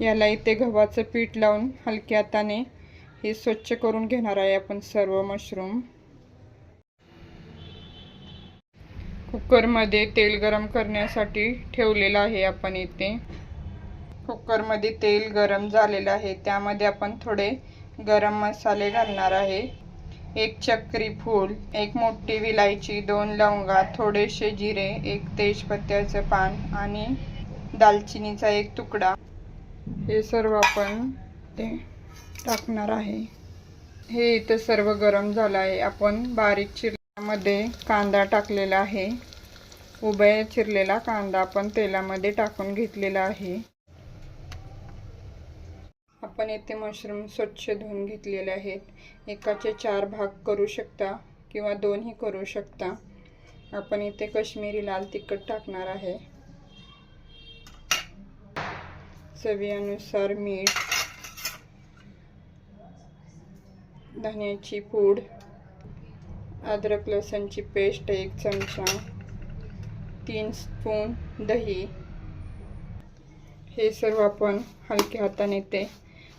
याला इथे गव्हाचं पीठ लावून हलक्या हाताने हे स्वच्छ करून घेणार आहे आपण सर्व मशरूम. कुकरमध्ये तेल गरम करण्यासाठी ठेवलेलं आहे आपण इथे. कुकरमध्ये तेल गरम झालेलं आहे त्यामध्ये आपण थोडे गरम मसाले घालणार आहे. एक चक्री फूल एक मोठी विलायची दोन लवंगा थोडेसे जिरे एक तेजपत्त्याचं पान आणि दालचिनीचा एक तुकडा. हे सर्व आपण ते टाकणार आहे. हे इथं सर्व गरम झालं आहे. आपण बारीक चिरल्यामध्ये कांदा टाकलेला आहे. उभ्या चिरलेला कांदा आपण तेलामध्ये टाकून घेतलेला आहे. आपण येथे मशरूम स्वच्छ धुवून घेतलेले आहेत. एकाचे चार भाग करू शकता किंवा दोनही करू शकता. आपण इथे कश्मीरी लाल तिखट टाकणार आहे. चवीनुसार मीठ धण्याची पूड अद्रक लसणची पेस्ट एक चमचा तीन स्पून दही. हे सर्व आपण हलक्या हाताने ते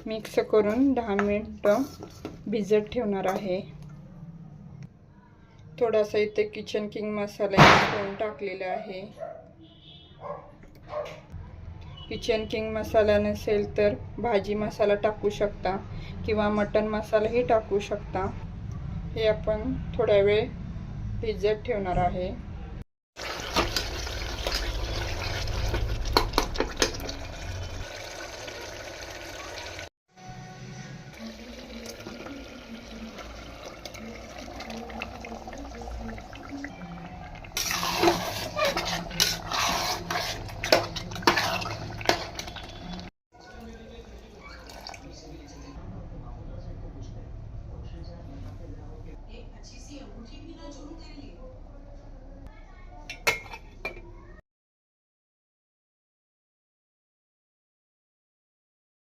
मिक्स करून दहा मिनटं भिजत ठेवणार आहे. थोडासा इथे किचन किंग मसाला घेऊन टाकलेला आहे. किचन किंग मसाला नसेल तर भाजी मसाला टाकू शकता किंवा मटन मसालाही टाकू शकता. हे आपण थोड्या वेळ भिजत ठेवणार आहे.